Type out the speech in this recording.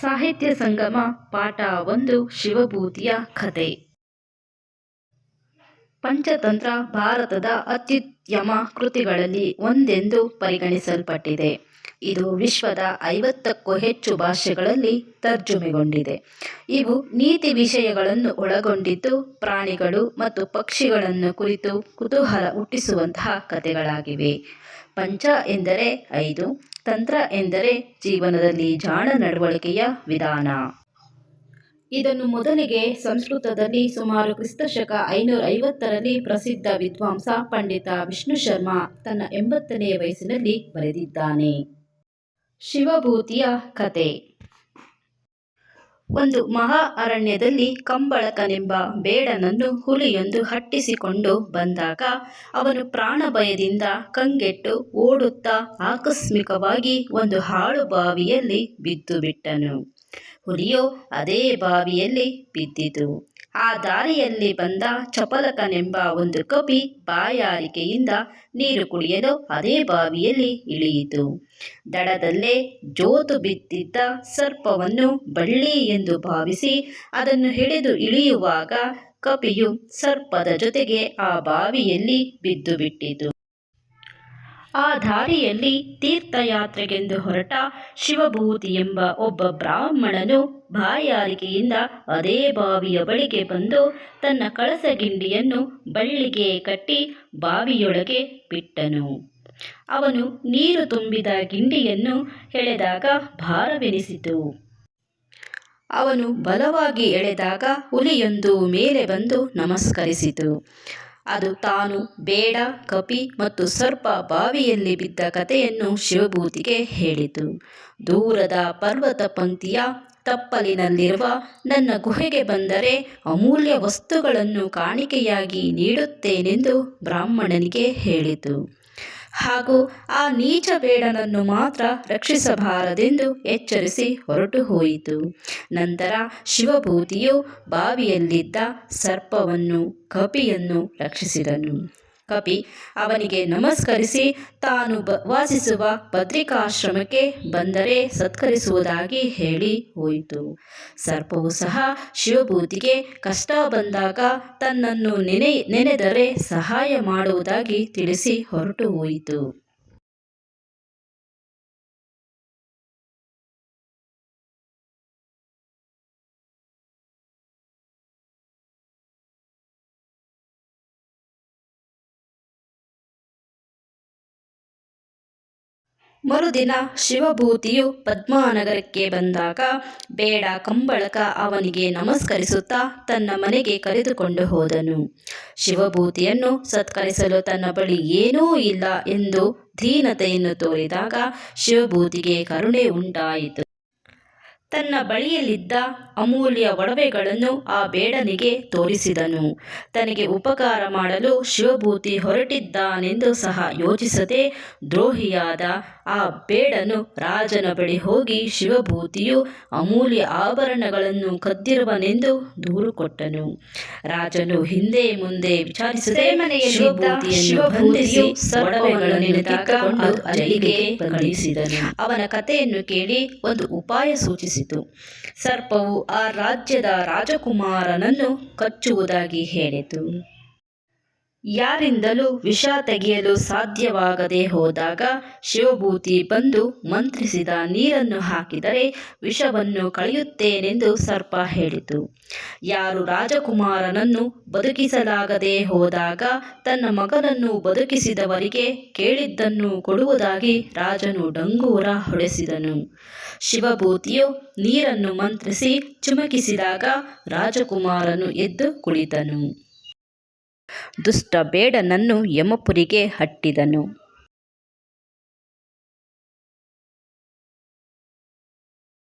ಸಾಹಿತ್ಯ ಸಂಗಮ, ಪಾಠ ಒಂದು, ಶಿವಭೂತಿಯ ಕಥೆ ಪಂಚತಂತ್ರ ಭಾರತದ ಅತ್ಯುತ್ತಮ ಕೃತಿಗಳಲ್ಲಿ ಒಂದೆಂದು ಪರಿಗಣಿಸಲ್ಪಟ್ಟಿದೆ. ಇದು ವಿಶ್ವದ ಐವತ್ತಕ್ಕೂ ಹೆಚ್ಚು ಭಾಷೆಗಳಲ್ಲಿ ತರ್ಜುಮೆಗೊಂಡಿದೆ. ಇವು ನೀತಿ ವಿಷಯಗಳನ್ನು ಒಳಗೊಂಡಿದ್ದು, ಪ್ರಾಣಿಗಳು ಮತ್ತು ಪಕ್ಷಿಗಳನ್ನು ಕುರಿತು ಕುತೂಹಲ ಹುಟ್ಟಿಸುವಂತಹ ಕಥೆಗಳಾಗಿವೆ. ಪಂಚ ಎಂದರೆ ಐದು, ತಂತ್ರ ಎಂದರೆ ಜೀವನದಲ್ಲಿ ಜಾಣ ನಡವಳಿಕೆಯ ವಿಧಾನ. ಇದನ್ನು ಮೊದಲಿಗೆ ಸಂಸ್ಕೃತದಲ್ಲಿ ಸುಮಾರು ಕ್ರಿಸ್ತಶಕ ಐನೂರ ಐವತ್ತರಲ್ಲಿ ಪ್ರಸಿದ್ಧ ವಿದ್ವಾಂಸ ಪಂಡಿತ ವಿಷ್ಣು ಶರ್ಮಾ ತನ್ನ ಎಂಬತ್ತನೆಯ ವಯಸ್ಸಿನಲ್ಲಿ ಬರೆದಿದ್ದಾನೆ. ಶಿವಭೂತಿಯ ಕತೆ. ಒಂದು ಮಹಾ ಅರಣ್ಯದಲ್ಲಿ ಕಂಬಳಕನೆಂಬ ಬೇಡನನ್ನು ಹುಲಿಯೊಂದು ಹಟ್ಟಿಸಿಕೊಂಡು ಬಂದಾಗ ಅವನು ಪ್ರಾಣ ಭಯದಿಂದ ಕಂಗೆಟ್ಟು ಓಡುತ್ತಾ ಆಕಸ್ಮಿಕವಾಗಿ ಒಂದು ಹಾಳು ಬಾವಿಯಲ್ಲಿ ಬಿದ್ದು ಬಿಟ್ಟನು ಹುಲಿಯು ಅದೇ ಬಾವಿಯಲ್ಲಿ ಬಿದ್ದಿತು. ಆ ದಾರಿಯಲ್ಲಿ ಬಂದ ಚಪಲಕನೆಂಬ ಒಂದು ಕಪಿ ಬಾಯಾರಿಕೆಯಿಂದ ನೀರು ಕುಡಿಯಲು ಅದೇ ಬಾವಿಯಲ್ಲಿ ಇಳಿಯಿತು. ದಡದಲ್ಲೇ ಜೋತು ಬಿದ್ದಿದ್ದ ಸರ್ಪವನ್ನು ಬಳ್ಳಿ ಎಂದು ಭಾವಿಸಿ ಅದನ್ನು ಹಿಡಿದು ಇಳಿಯುವಾಗ ಕಪಿಯು ಸರ್ಪದ ಜೊತೆಗೆ ಆ ಬಾವಿಯಲ್ಲಿ ಬಿದ್ದು ಬಿಟ್ಟಿತು ಆ ದಾರಿಯಲ್ಲಿ ತೀರ್ಥಯಾತ್ರೆಗೆಂದು ಹೊರಟ ಶಿವಭೂತಿ ಎಂಬ ಒಬ್ಬ ಬ್ರಾಹ್ಮಣನು ಬಾಯಾರಿಕೆಯಿಂದ ಅದೇ ಬಾವಿಯ ಬಳಿಗೆ ಬಂದು ತನ್ನ ಕಳಸಗಿಂಡಿಯನ್ನು ಬಳ್ಳಿಗೆ ಕಟ್ಟಿ ಬಾವಿಯೊಳಗೆ ಬಿಟ್ಟನು. ಅವನು ನೀರು ತುಂಬಿದ ಗಿಂಡಿಯನ್ನು ಎಳೆದಾಗ ಭಾರವೆನಿಸಿತು. ಅವನು ಬಲವಾಗಿ ಎಳೆದಾಗ ಹುಲಿಯೊಂದು ಮೇಲೆ ಬಂದು ನಮಸ್ಕರಿಸಿತು. ಅದು ತಾನು ಬೇಡ, ಕಪಿ ಮತ್ತು ಸರ್ಪ ಬಾವಿಯಲ್ಲಿ ಬಿದ್ದ ಕಥೆಯನ್ನು ಶಿವಭೂತಿಗೆ ಹೇಳಿತು. ದೂರದ ಪರ್ವತ ಪಂಕ್ತಿಯ ತಪ್ಪಲಿನಲ್ಲಿರುವ ನನ್ನ ಗುಹೆಗೆ ಬಂದರೆ ಅಮೂಲ್ಯ ವಸ್ತುಗಳನ್ನು ಕಾಣಿಕೆಯಾಗಿ ನೀಡುತ್ತೇನೆಂದು ಬ್ರಾಹ್ಮಣನಿಗೆ ಹೇಳಿತು. ಹಾಗೂ ಆ ನೀಚ ಬೇಡನನ್ನು ಮಾತ್ರ ರಕ್ಷಿಸಬಾರದೆಂದು ಎಚ್ಚರಿಸಿ ಹೊರಟು ಹೋಯಿತು. ನಂತರ ಶಿವಭೂತಿಯು ಬಾವಿಯಲ್ಲಿದ್ದ ಸರ್ಪವನ್ನು, ಕಪಿಯನ್ನು ರಕ್ಷಿಸಿದನು. ಕಪಿ, ಅವನಿಗೆ ನಮಸ್ಕರಿಸಿ, ತಾನು ಬ ವಾಸಿಸುವ ಪತ್ರಿಕಾಶ್ರಮಕ್ಕೆ ಬಂದರೆ ಸತ್ಕರಿಸುವುದಾಗಿ ಹೇಳಿ ಹೋಯಿತು. ಸರ್ಪವು ಸಹ ಶಿವಭೂತಿಗೆ ಕಷ್ಟ ಬಂದಾಗ ತನ್ನನ್ನು ನೆನೆ, ನೆನೆದರೆ ಸಹಾಯ ಮಾಡುವುದಾಗಿ ತಿಳಿಸಿ ಹೊರಟು ಹೋಯಿತು. ಮರುದಿನ ಶಿವಭೂತಿಯು ಪದ್ಮಾನಗರಕ್ಕೆ ಬಂದಾಗ ಬೇಡ ಕಂಬಳಕ ಅವನಿಗೆ ನಮಸ್ಕರಿಸುತ್ತಾ ತನ್ನ ಮನೆಗೆ ಕರೆದುಕೊಂಡು ಹೋದನು. ಶಿವಭೂತಿಯನ್ನು ಸತ್ಕರಿಸಲು ತನ್ನ ಬಳಿ ಏನೂ ಇಲ್ಲ ಎಂದು ಧೀನತೆಯನ್ನು ತೋರಿದಾಗ ಶಿವಭೂತಿಗೆ ಕರುಣೆ ಉಂಟಾಯಿತು. ತನ್ನ ಬಳಿಯಲ್ಲಿದ್ದ ಅಮೂಲ್ಯ ಒಡವೆಗಳನ್ನು ಆ ಬೇಡನಿಗೆ ತೋರಿಸಿದನು. ತನಗೆ ಉಪಕಾರ ಮಾಡಲು ಶಿವಭೂತಿ ಹೊರಟಿದ್ದಾನೆಂದು ಸಹ ಯೋಚಿಸದೆ ದ್ರೋಹಿಯಾದ ಆ ಬೇಡನು ರಾಜನ ಬಳಿ ಹೋಗಿ ಶಿವಭೂತಿಯು ಅಮೂಲ್ಯ ಆಭರಣಗಳನ್ನು ಕದ್ದಿರುವನೆಂದು ದೂರು ಕೊಟ್ಟನು. ರಾಜನು ಹಿಂದೆ ಮುಂದೆ ವಿಚಾರಿಸದೆ ಕಳುಹಿಸಿದನು ಅವನ ಕಥೆಯನ್ನು ಕೇಳಿ ಒಂದು ಉಪಾಯ ಸೂಚಿಸಿತು ಸರ್ಪವು ಆ ರಾಜ್ಯದ ರಾಜಕುಮಾರನನ್ನು ಕಚ್ಚುವುದಾಗಿ ಹೇಳಿತು. ಯಾರಿಂದಲೂ ವಿಷ ತೆಗೆಯಲು ಸಾಧ್ಯವಾಗದೆ ಹೋದಾಗ ಶಿವಭೂತಿ ಬಂದು ಮಂತ್ರಿಸಿದ ನೀರನ್ನು ಹಾಕಿದರೆ ವಿಷವನ್ನು ಕಳೆಯುತ್ತೇನೆಂದು ಸರ್ಪ ಹೇಳಿತು. ಯಾರು ರಾಜಕುಮಾರನನ್ನು ಬದುಕಿಸಲಾಗದೆ ಹೋದಾಗ ತನ್ನ ಮಗನನ್ನು ಬದುಕಿಸಿದವರಿಗೆ ಕೇಳಿದ್ದನ್ನು ಕೊಡುವುದಾಗಿ ರಾಜನು ಡಂಗೂರ ಹೊಡೆಸಿದನು. ಶಿವಭೂತಿಯು ನೀರನ್ನು ಮಂತ್ರಿಸಿ ಚುಮಕಿಸಿದಾಗ ರಾಜಕುಮಾರನು ಎದ್ದು ಕುಳಿತನು. ದುಷ್ಟ ಬೇಡನನ್ನು ಯಮಪುರಿಗೆ ಹಟ್ಟಿದನು.